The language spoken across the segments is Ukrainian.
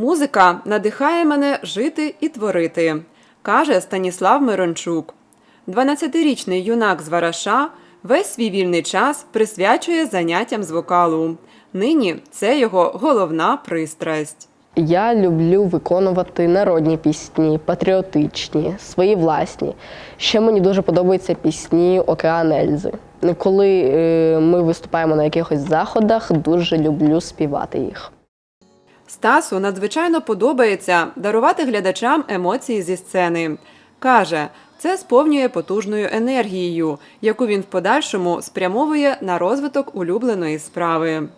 Музика надихає мене жити і творити, каже Станіслав Мирончук. 12-річний юнак з Вараша весь свій вільний час присвячує заняттям з вокалу. Нині це його головна пристрасть. Я люблю виконувати народні пісні, патріотичні, свої власні. Ще мені дуже подобаються пісні Океан Ельзи. Коли е, ми виступаємо на якихось заходах, дуже люблю співати їх. Стасу надзвичайно подобається дарувати глядачам емоції зі сцени. Каже, це сповнює потужною енергією, яку він в подальшому спрямовує на розвиток улюбленої справи.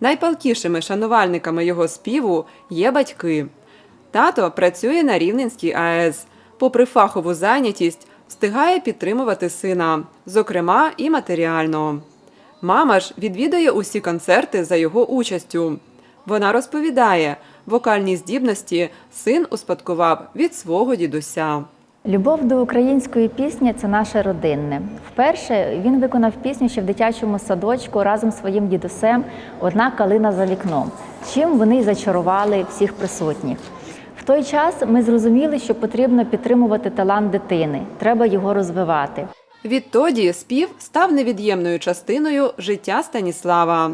Найпалкішими шанувальниками його співу є батьки. Тато працює на Рівненській АЕС. Попри фахову зайнятість, встигає підтримувати сина, зокрема і матеріально. Мама ж відвідує усі концерти за його участю. Вона розповідає, вокальні здібності син успадкував від свого дідуся. Любов до української пісні це наше родинне. Вперше він виконав пісню ще в дитячому садочку разом з своїм дідусем Одна калина за вікном, чим вони й зачарували всіх присутніх. В той час ми зрозуміли, що потрібно підтримувати талант дитини, треба його розвивати. Відтоді спів став невід'ємною частиною життя Станіслава.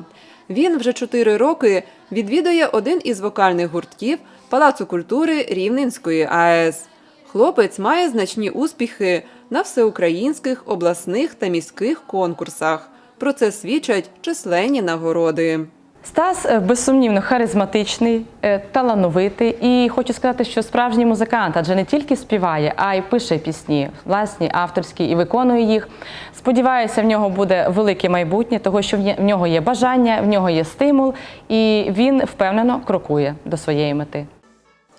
Він вже чотири роки відвідує один із вокальних гуртків Палацу культури Рівненської АЕС. Хлопець має значні успіхи на всеукраїнських, обласних та міських конкурсах. Про це свідчать численні нагороди. Стас е, безсумнівно харизматичний, е, талановитий і хочу сказати, що справжній музикант, адже не тільки співає, а й пише пісні, власні, авторські і виконує їх. Сподіваюся, в нього буде велике майбутнє, того що в нього є бажання, в нього є стимул, і він впевнено крокує до своєї мети.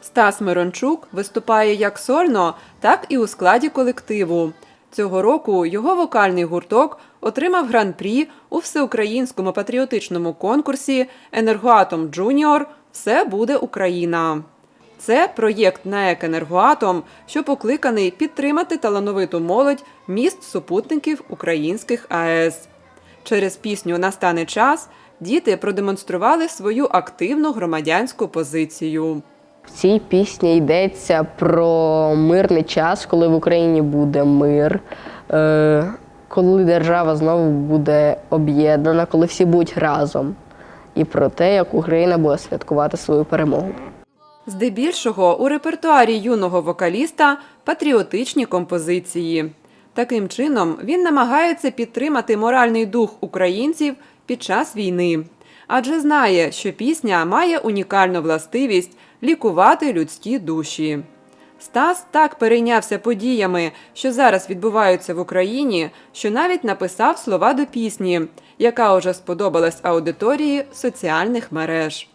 Стас Мирончук виступає як сольно, так і у складі колективу. Цього року його вокальний гурток отримав гран-прі у всеукраїнському патріотичному конкурсі Енергоатом Джуніор Все буде Україна. Це проєкт НАЕК Енергоатом, що покликаний підтримати талановиту молодь міст супутників українських АЕС. Через пісню Настане час діти продемонстрували свою активну громадянську позицію. В цій пісні йдеться про мирний час, коли в Україні буде мир, е, коли держава знову буде об'єднана, коли всі будуть разом, і про те, як Україна буде святкувати свою перемогу. Здебільшого у репертуарі юного вокаліста патріотичні композиції. Таким чином, він намагається підтримати моральний дух українців під час війни, адже знає, що пісня має унікальну властивість лікувати людські душі. Стас так перейнявся подіями, що зараз відбуваються в Україні, що навіть написав слова до пісні, яка уже сподобалась аудиторії соціальних мереж.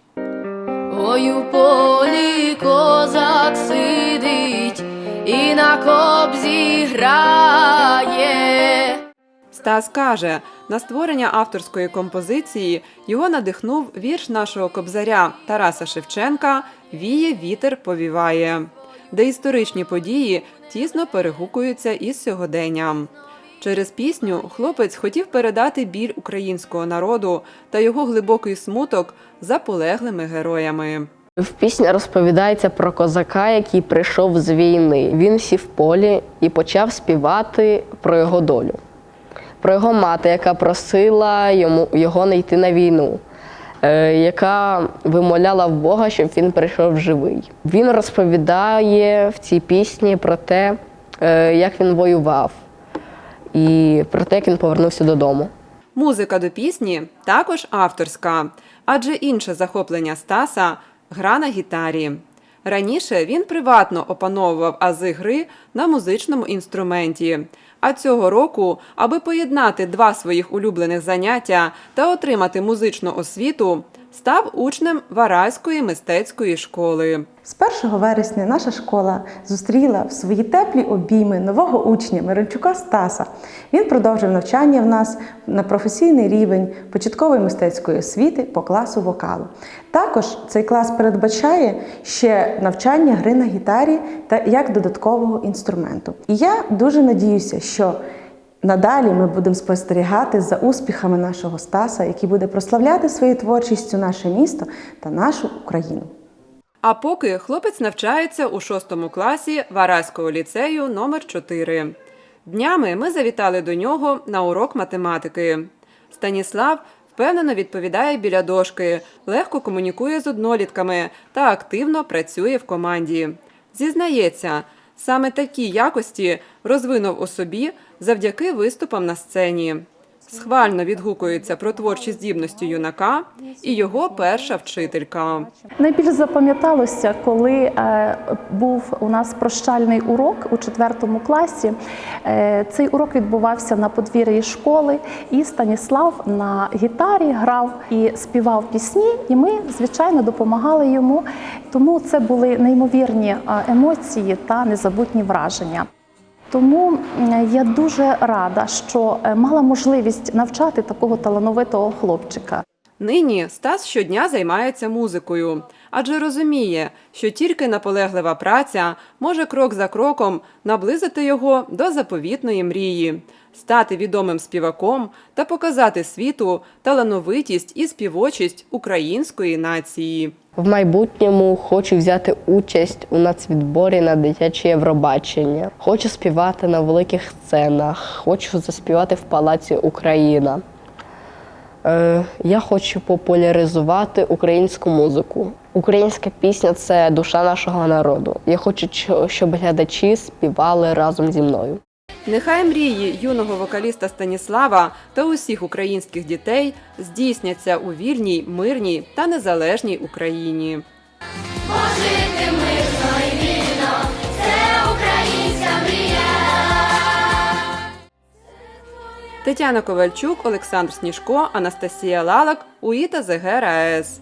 Ой, у полі козак сидить і на кобзі грає. Стас каже, на створення авторської композиції його надихнув вірш нашого кобзаря Тараса Шевченка Віє вітер повіває, де історичні події тісно перегукуються із сьогоденням. Через пісню хлопець хотів передати біль українського народу та його глибокий смуток за полеглими героями. В пісні розповідається про козака, який прийшов з війни. Він сів в полі і почав співати про його долю, про його мати, яка просила йому його не йти на війну, е, яка вимоляла в Бога, щоб він прийшов живий. Він розповідає в цій пісні про те, е, як він воював, і про те, як він повернувся додому. Музика до пісні також авторська, адже інше захоплення Стаса гра на гітарі. Раніше він приватно опановував ази гри на музичному інструменті. А цього року, аби поєднати два своїх улюблених заняття та отримати музичну освіту, став учнем Вараської мистецької школи. З 1 вересня наша школа зустріла в свої теплі обійми нового учня Мирончука Стаса. Він продовжив навчання в нас на професійний рівень початкової мистецької освіти по класу вокалу. Також цей клас передбачає ще навчання гри на гітарі та як додаткового інструменту. І я дуже надіюся, що Надалі ми будемо спостерігати за успіхами нашого Стаса, який буде прославляти своєю творчістю наше місто та нашу Україну. А поки хлопець навчається у шостому класі Вараського ліцею номер 4 Днями ми завітали до нього на урок математики. Станіслав впевнено відповідає біля дошки, легко комунікує з однолітками та активно працює в команді. Зізнається, саме такі якості розвинув у собі завдяки виступам на сцені. Схвально відгукується про творчі здібності юнака і його перша вчителька. Найбільш запам'яталося, коли е, був у нас прощальний урок у четвертому класі. Е, цей урок відбувався на подвір'ї школи, і Станіслав на гітарі грав і співав пісні, і ми, звичайно, допомагали йому. Тому це були неймовірні е, емоції та незабутні враження. Тому я дуже рада, що е, мала можливість навчати такого талановитого хлопчика. Нині Стас щодня займається музикою, адже розуміє, що тільки наполеглива праця може крок за кроком наблизити його до заповітної мрії, стати відомим співаком та показати світу талановитість і співочість української нації. В майбутньому хочу взяти участь у нацвідборі на дитяче Євробачення. Хочу співати на великих сценах, хочу заспівати в Палаці Україна. Е, я хочу популяризувати українську музику. Українська пісня це душа нашого народу. Я хочу, щоб глядачі співали разом зі мною. Нехай мрії юного вокаліста Станіслава та усіх українських дітей здійсняться у вільній, мирній та незалежній Україні. Пожити мирно і вільно, це українська мрія. Тетяна Ковальчук, Олександр Сніжко, Анастасія Лалак, УІТА ЗГРАЕС.